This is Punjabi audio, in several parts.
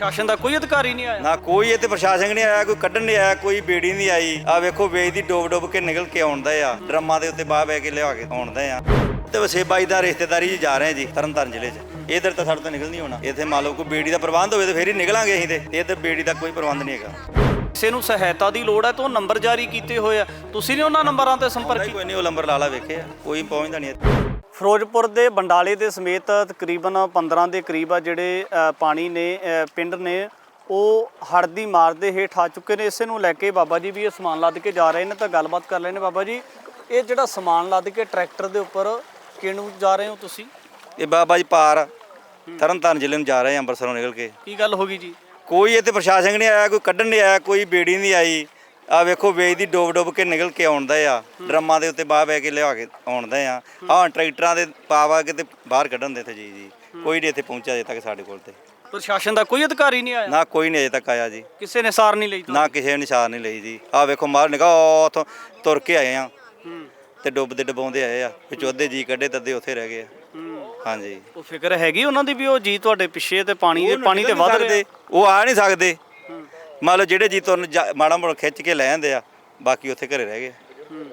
ਸ਼ਾਸਨ ਦਾ ਕੋਈ ਅਧਿਕਾਰੀ ਨਹੀਂ ਆਇਆ? ਨਾ ਕੋਈ ਇੱਥੇ ਪ੍ਰਸ਼ਾਸਨ ਨਹੀਂ ਆਇਆ ਕੋਈ ਕੱਢਣ ਨਹੀਂ ਆਇਆ ਕੋਈ ਬੇੜੀ ਨਹੀਂ ਆਈ। ਆ ਵੇਖੋ ਵੇਚ ਦੀ ਡੋਬ ਡੋਬ ਕੇ ਨਿਕਲ ਕੇ ਆਉਂਦਾ ਆ। ਡਰਮਾਂ ਦੇ ਉੱਤੇ ਬਾਹ ਬਹਿ ਕੇ ਲਿਆ ਕੇ ਆਉਂਦਾ ਆ। ਤੇ ਵਸੇਬਾਈ ਦਾ ਰਿਸ਼ਤੇਦਾਰੀ 'ਚ ਜਾ ਰਹੇ ਜੀ ਤਰਨਤਾਰਨ ਜ਼ਿਲ੍ਹੇ 'ਚ। ਇਧਰ ਤਾਂ ਸਾਡੇ ਤੋਂ ਨਿਕਲ ਨਹੀਂ ਹੋਣਾ। ਇੱਥੇ ਮੰਨ ਲਓ ਕੋਈ ਬੇੜੀ ਦਾ ਪ੍ਰਬੰਧ ਹੋਵੇ ਤਾਂ ਫੇਰ ਹੀ ਨਿਕਲਾਂਗੇ ਅਸੀਂ ਤੇ। ਇੱਧਰ ਬੇੜੀ ਦਾ ਕੋਈ ਪ੍ਰਬੰਧ ਨਹੀਂ ਹੈਗਾ। ਕਿਸੇ ਨੂੰ ਸਹਾਇਤਾ ਦੀ ਲੋੜ ਹੈ ਤਾਂ ਉਹ ਨੰਬਰ ਜਾਰੀ ਕੀਤੇ ਹੋਏ ਆ। ਤੁਸੀਂ ਨੇ ਉਹਨਾਂ ਨੰਬਰਾਂ ਤੇ ਸੰਪਰਕ ਕੋਈ ਨਹੀਂ ਉਹ ਲੰਬਰ ਲਾਲਾ ਵੇਖੇ ਆ। ਕੋਈ ਪਹੁੰਚਦਾ ਨਹੀਂ ਇੱਥੇ। ਫਿਰੋਜ਼ਪੁਰ ਦੇ ਬੰਡਾਲੇ ਦੇ ਸਮੇਤ ਤਕਰੀਬਨ 15 ਦੇ ਕਰੀਬ ਆ ਜਿਹੜੇ ਪਾਣੀ ਨੇ ਪਿੰਡ ਨੇ ਉਹ ਹੜ੍ਹ ਦੀ ਮਾਰ ਦੇ ਹੇਠ ਆ ਚੁੱਕੇ ਨੇ। ਇਸੇ ਨੂੰ ਲੈ ਕੇ ਬਾਬਾ ਜੀ ਵੀ ਇਹ ਸਮਾਨ ਲੱਦ ਕੇ ਜਾ ਰਹੇ ਨੇ ਤਾਂ ਗੱਲਬਾਤ ਕਰ ਲੈਣੇ ਬਾਬਾ ਜੀ ਇਹ ਜਿਹੜਾ ਸਮਾਨ ਲੱਦ ਕੇ ਟਰੈਕਟਰ ਦੇ ਉੱਪਰ ਕਿਹਨੂੰ ਜਾ ਰਹੇ ਹੋ ਤੁਸੀਂ? ਇਹ ਬਾਬਾ ਜੀ ਪਾਰ ਤਰਨਤਾਰਨ ਜ਼ਿਲ੍ਹੇ ਨੂੰ ਜਾ ਰਹੇ ਆ ਅੰਮ੍ਰਿਤਸਰੋਂ ਨਿਕਲ ਕੇ। ਕੀ ਗੱਲ ਹੋ ਗਈ ਜੀ? ਕੋਈ ਇੱਥੇ ਪ੍ਰਸ਼ਾਸਨ ਨਹੀਂ ਆਇਆ ਕੋਈ ਕੱਢਣ ਨਹੀਂ ਆਇਆ ਕੋਈ ਬੇੜੀ ਨਹੀਂ ਆਈ। ਆ ਵੇਖੋ ਵੇਚ ਦੀ ਡੋਬ ਡੋਬ ਕੇ ਨਿਕਲ ਕੇ ਆਉਂਦਾ ਆ। ਡਰਮਾਂ ਦੇ ਉੱਤੇ ਬਾਹ ਬਹਿ ਕੇ ਲਿਆ ਕੇ ਆਉਂਦਾ ਆ। ਆਹ ਟਰੈਕਟਰਾਂ ਦੇ ਪਾਵਾ ਕੇ ਤੇ ਬਾਹਰ ਕੱਢਣ ਦੇ ਤੇ ਜੀ ਜੀ। ਕੋਈ ਨਹੀਂ ਇੱਥੇ ਪਹੁੰਚਿਆ ਅਜੇ ਤੱਕ ਸਾਡੇ ਕੋਲ ਤੇ। ਪ੍ਰਸ਼ਾਸਨ ਦਾ ਕੋਈ ਅਧਿਕਾਰੀ ਨਹੀਂ ਆਇਆ? ਨਾ ਕੋਈ ਨਹੀਂ ਅਜੇ ਤੱਕ ਆਇਆ ਜੀ। ਕਿਸੇ ਨੇ ਸਾਰ ਨਹੀਂ ਲਈ ਨਾ ਕਿਸੇ ਨੇ ਨਿਸ਼ਾਨ ਨਹੀਂ ਲਈ ਜੀ। ਆ ਵੇਖੋ ਮਾਰ ਨਿਕਾ ਉਥੋਂ ਤੁਰ ਕੇ ਆਏ ਆ। ਹੂੰ। ਤੇ ਡੁੱਬਦੇ ਡੁਬਾਉਂਦੇ ਆਏ ਆ। ਵਿੱਚ ਉਹਦੇ ਜੀ ਕੱਢੇ ਤੱਦੇ ਉੱਥੇ ਰਹਿ ਗਏ ਆ। ਹੂੰ। ਹਾਂਜੀ। ਉਹ ਫਿਕਰ ਹੈਗੀ ਉਹਨਾਂ ਦੀ ਵੀ ਉਹ ਜੀ ਤੁਹਾਡੇ ਪਿੱਛੇ ਤੇ ਪਾਣੀ ਦੇ ਪਾਣੀ ਤੇ ਵੱਧ ਰਿਹਾ? ਉਹ ਆ ਨਹੀਂ ਸਕਦੇ। ਹੂੰ ਮੰਨ ਲਓ ਜਿਹੜੇ ਜੀ ਤੁਰਨ ਜਾ- ਮਾੜਾ ਮੋੜਾ ਖਿੱਚ ਕੇ ਲੈ ਜਾਂਦੇ ਆ ਬਾਕੀ ਉੱਥੇ ਘਰੇ ਰਹਿ ਗਏ। ਹੂੰ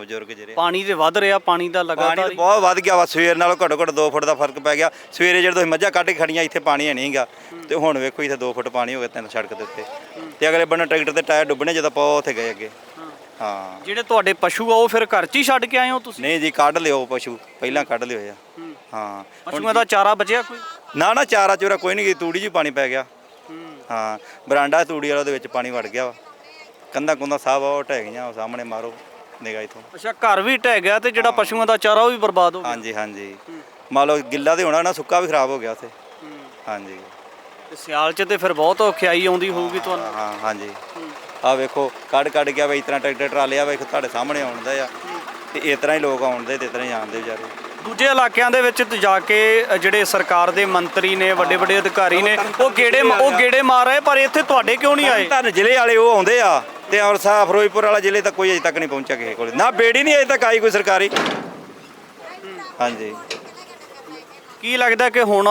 ਬਜ਼ੁਰਗ ਜਿਹੜੇ ਪਾਣੀ ਤੇ ਵੱਧ ਰਿਹਾ ਪਾਣੀ ਦਾ ਪਾਣੀ ਲਗਾਤਾਰ ਤਾਂ ਹੀ- ਬਹੁਤ ਵੱਧ ਗਿਆ ਵਾ ਸਵੇਰ ਨਾਲੋਂ ਘੱਟੋ ਘੱਟ 2 ਫੁੱਟ ਦਾ ਫ਼ਰਕ ਪੈ ਗਿਆ। ਸਵੇਰੇ ਜਦੋਂ ਅਸੀਂ ਮੱਝਾਂ ਕੱਢ ਕੇ ਖੜੀਆਂ ਇੱਥੇ ਪਾਣੀ ਹੈ ਨਹੀਂਗਾ ਤੇ ਹੁਣ ਵੇਖੋ ਇੱਥੇ 2 ਫੁੱਟ ਪਾਣੀ ਹੋ ਗਿਆ ਤਿੰਨ ਸੜਕ ਦੇ ਉੱਤੇ। ਤੇ ਅਗਲੇ ਬੰਨੇ ਟਰੈਕਟਰ ਦੇ ਟਾਇਰ ਡੁੱਬਣੇ ਜਦੋਂ ਆਪਾਂ ਉੱਥੇ ਗਏ ਅੱਗੇ। ਹਾਂ। ਜਿਹੜੇ ਤੁਹਾਡੇ ਪਸ਼ੂ ਆ ਉਹ ਫਿਰ ਘਰ 'ਚ ਹੀ ਛੱਡ ਕੇ ਆਏ ਹੋ ਤੁਸੀਂ? ਨਹੀਂ ਜੀ ਕੱਢ ਲਿਓ ਪਸ਼ੂ ਪਹਿਲਾਂ ਕੱਢ ਲਿਓ ਆ ਹੂੰ। ਪਸ਼ੂਆਂ ਦਾ ਚਾਰਾ ਬਚਿਆ ਕੋਈ? ਨਾ ਨਾ ਚਾਰਾ ਚੂਰਾ ਕੋਈ ਨਹੀਂ ਗਈ ਤੂੜੀ ਹੀ ਪਾਣੀ ਪੈ ਗਿਆ। ਹੂੰ ਬਰਾਂਡਾ ਤੂੜੀ ਵਾਲਾ ਉਹਦੇ ਵਿੱਚ ਪਾਣੀ ਵੜ ਗਿਆ ਵਾ। ਕੰਧਾਂ ਕੁੰਧਾਂ ਸਭ ਉਹ ਢਹਿ ਗਈਆਂ ਉਹ ਸਾਹਮਣੇ ਮਾਰੋ ਨਿਗਾਹ ਇਥੋਂ। ਅੱਛਾ ਘਰ ਵੀ ਢਹਿ ਗਿਆ ਤੇ ਜਿਹੜਾ ਪਸ਼ੂਆਂ ਦਾ ਚਾਰਾ ਉਹ ਵੀ ਬਰਬਾਦ ਹੋ ਗਿਆ। ਹਾਂਜੀ ਹਾਂਜੀ। ਮੰਨ ਲਓ ਗਿੱਲਾ ਤੇ ਹੋਣਾ ਨਾ ਸੁੱਕਾ ਵੀ ਖਰਾਬ ਹੋ ਗਿਆ ਉੱਥੇ। ਹਾਂਜੀ। ਤੇ ਸਿਆਲ 'ਚ ਤੇ ਫਿਰ ਬਹੁਤ ਔਖਿਆਈ ਆਉਂਦੀ ਹੋਊਗੀ ਤੁਹਾਨੂੰ। ਹਾਂ ਹਾਂਜੀ। ਆ ਵੇਖੋ ਕੱਢ ਕੱਢ ਗਿਆ ਵੇ ਇਸ ਤਰ੍ਹਾਂ ਟਰੈਕਟਰ ਟਰਾਲੇ ਆ ਵੇਖੋ ਤੁਹਾਡੇ ਸਾਹਮਣੇ ਆਉਂਦਾ ਆ। ਤੇ ਇਸ ਤਰ੍ਹਾਂ ਹੀ ਲੋਕ ਆਉਂਦੇ ਤੇ ਇਸ ਤਰ੍ਹਾਂ ਹੀ ਆਉਂਦੇ ਵਿਚਾਰੇ। ਦੂਜੇ ਇਲਾਕਿਆਂ ਦੇ ਵਿੱਚ ਜਾ ਕੇ ਜਿਹੜੇ ਸਰਕਾਰ ਦੇ ਮੰਤਰੀ ਨੇ ਵੱਡੇ ਵੱਡੇ ਅਧਿਕਾਰੀ ਨੇ ਉਹ ਗੇੜੇ ਉਹ ਗੇੜੇ ਮਾਰ ਰਹੇ ਪਰ ਇੱਥੇ ਤੁਹਾਡੇ ਕਿਉਂ ਨਹੀਂ ਆਏ? ਧੰਨ ਜ਼ਿਲ੍ਹੇ ਵਾਲੇ ਉਹ ਆਉਂਦੇ ਆ ਤੇ ਅੰਮ੍ਰਿਤਸਰ ਫਿਰੋਜ਼ਪੁਰ ਵਾਲਾ ਜ਼ਿਲ੍ਹੇ ਤੱਕ ਕੋਈ ਅਜੇ ਤੱਕ ਨਹੀਂ ਪਹੁੰਚਿਆ ਕਿਸੇ ਕੋਲ। ਨਾ ਬੇੜੀ ਨਹੀਂ ਅਜੇ ਤੱਕ ਆਈ ਕੋਈ ਸਰਕਾਰੀ। ਹਾਂਜੀ। ਕੀ ਲੱਗਦਾ ਕਿ ਹੁਣ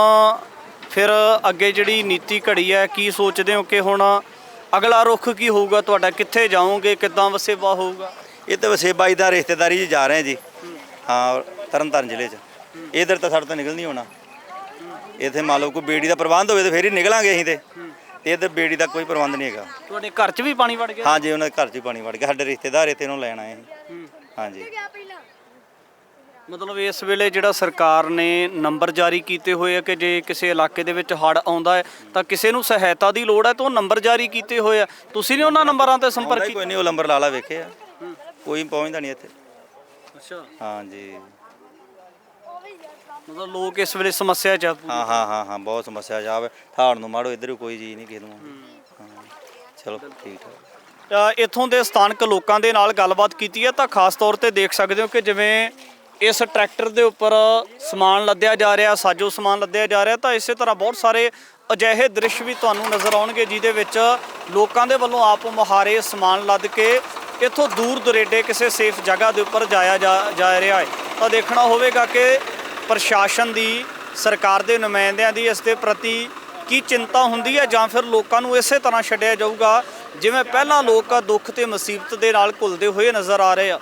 ਫਿਰ ਅੱਗੇ ਜਿਹੜੀ ਨੀਤੀ ਘੜੀ ਹੈ ਕੀ ਸੋਚਦੇ ਹੋ ਕਿ ਹੁਣ ਅਗਲਾ ਰੁਖ ਕੀ ਹੋਊਗਾ? ਤੁਹਾਡਾ ਕਿੱਥੇ ਜਾਓਗੇ? ਕਿੱਦਾਂ ਵਸੇਬਾ ਹੋਊਗਾ? ਇਹ ਤਾਂ ਵਸੇਬਾਈ ਦਾ ਰਿਸ਼ਤੇਦਾਰੀ 'ਚ ਜਾ ਰਹੇ ਜੀ। ਹਾਂ ਤਰਨਤਾਰਨ ਜ਼ਿਲ੍ਹੇ 'ਚ। ਇਧਰ ਤਾਂ ਸਾਡੇ ਤੋਂ ਨਿਕਲ ਨਹੀਂ ਹੋਣਾ। ਇੱਥੇ ਮੰਨ ਲਓ ਕੋਈ ਬੇੜੀ ਦਾ ਪ੍ਰਬੰਧ ਹੋਵੇ ਤਾਂ ਫੇਰ ਹੀ ਨਿਕਲਾਂਗੇ ਅਸੀਂ ਤੇ। ਤੇ ਇੱਧਰ ਬੇੜੀ ਦਾ ਕੋਈ ਪ੍ਰਬੰਧ ਨਹੀਂ ਹੈਗਾ। ਤੁਹਾਡੇ ਘਰ 'ਚ ਵੀ ਪਾਣੀ ਵੜ ਗਿਆ? ਹਾਂਜੀ ਉਹਨਾਂ ਦੇ ਘਰ 'ਚ ਹੀ ਪਾਣੀ ਵੜ ਗਿਆ। ਸਾਡੇ ਰਿਸ਼ਤੇਦਾਰ ਇੱਥੇ ਨੂੰ ਲੈਣ ਆਏ ਸੀ। ਹਾਂਜੀ। ਮਤਲਬ ਇਸ ਵੇਲੇ ਜਿਹੜਾ ਸਰਕਾਰ ਨੇ ਨੰਬਰ ਜਾਰੀ ਕੀਤੇ ਹੋਏ ਆ ਕਿ ਜੇ ਕਿਸੇ ਇਲਾਕੇ ਦੇ ਵਿੱਚ ਹੜ੍ਹ ਆਉਂਦਾ ਹੈ ਤਾਂ ਕਿਸੇ ਨੂੰ ਸਹਾਇਤਾ ਦੀ ਲੋੜ ਹੈ ਤਾਂ ਉਹ ਨੰਬਰ ਜਾਰੀ ਕੀਤੇ ਹੋਏ ਆ। ਤੁਸੀਂ ਨੇ ਉਹਨਾਂ ਨੰਬਰਾਂ ਤੇ ਸੰਪਰਕ ਕੋਈ ਨਹੀਂ ਉਹ ਲੰਬਰ ਲਾਲਾ ਵੇਖੇ ਆ। ਕੋਈ ਪਹੁੰਚਦਾ ਨਹੀਂ ਇੱਥੇ। ਅੱਛਾ। ਹਾਂਜੀ। ਮਤਲਬ ਲੋਕ ਇਸ ਵੇਲੇ ਸਮੱਸਿਆ ਚ ਆ ਪੂਰੀ। ਹਾਂ ਹਾਂ ਹਾਂ ਹਾਂ ਬਹੁਤ ਸਮੱਸਿਆ ਜਾਵੇ ਠਾੜ ਨੂੰ ਮਾੜੋ ਇੱਧਰ ਵੀ ਕੋਈ ਜੀ ਨਹੀਂ ਕਿਸੇ ਨੂੰ ਹਾਂ। ਚਲੋ ਠੀਕ ਠਾਕ ਅ, ਇੱਥੋਂ ਦੇ ਸਥਾਨਕ ਲੋਕਾਂ ਦੇ ਨਾਲ ਗੱਲਬਾਤ ਕੀਤੀ ਹੈ ਤਾਂ ਖਾਸ ਤੌਰ ਤੇ ਦੇਖ ਸਕਦੇ ਹੋ ਕਿ ਜਿਵੇਂ ਇਸ ਟਰੈਕਟਰ ਦੇ ਉੱਪਰ ਸਮਾਨ ਲੱਦਿਆ ਜਾ ਰਿਹਾ ਸਾਜੋ ਸਮਾਨ ਲੱਦਿਆ ਜਾ ਰਿਹਾ ਤਾਂ ਇਸੇ ਤਰ੍ਹਾਂ ਬਹੁਤ ਸਾਰੇ ਅਜਿਹੇ ਦ੍ਰਿਸ਼ ਵੀ ਤੁਹਾਨੂੰ ਨਜ਼ਰ ਆਉਣਗੇ ਜਿਹਦੇ ਵਿੱਚ ਲੋਕਾਂ ਦੇ ਵੱਲੋਂ ਆਪ ਮੁਹਾਰੇ ਸਮਾਨ ਲੱਦ ਕੇ ਇੱਥੋਂ ਦੂਰ ਦੁਰੇਡੇ ਕਿਸੇ ਸੇਫ ਜਗ੍ਹਾ ਦੇ ਉੱਪਰ ਜਾਇਆ ਜਾ ਜਾ ਰਿਹਾ ਹੈ। ਤਾਂ ਦੇਖਣਾ ਹੋਵੇਗਾ ਕਿ ਪ੍ਰਸ਼ਾਸਨ ਦੀ ਸਰਕਾਰ ਦੇ ਨੁਮਾਇੰਦਿਆਂ ਦੀ ਇਸ ਦੇ ਪ੍ਰਤੀ ਕੀ ਚਿੰਤਾ ਹੁੰਦੀ ਹੈ ਜਾਂ ਫਿਰ ਲੋਕਾਂ ਨੂੰ ਇਸੇ ਤਰ੍ਹਾਂ ਛੱਡਿਆ ਜਾਊਗਾ, ਜਿਵੇਂ ਪਹਿਲਾਂ ਲੋਕ ਦੁੱਖ ਤੇ ਮੁਸੀਬਤ ਦੇ ਨਾਲ ਘੁਲਦੇ ਹੋਏ ਨਜ਼ਰ ਆ ਰਹੇ ਆ?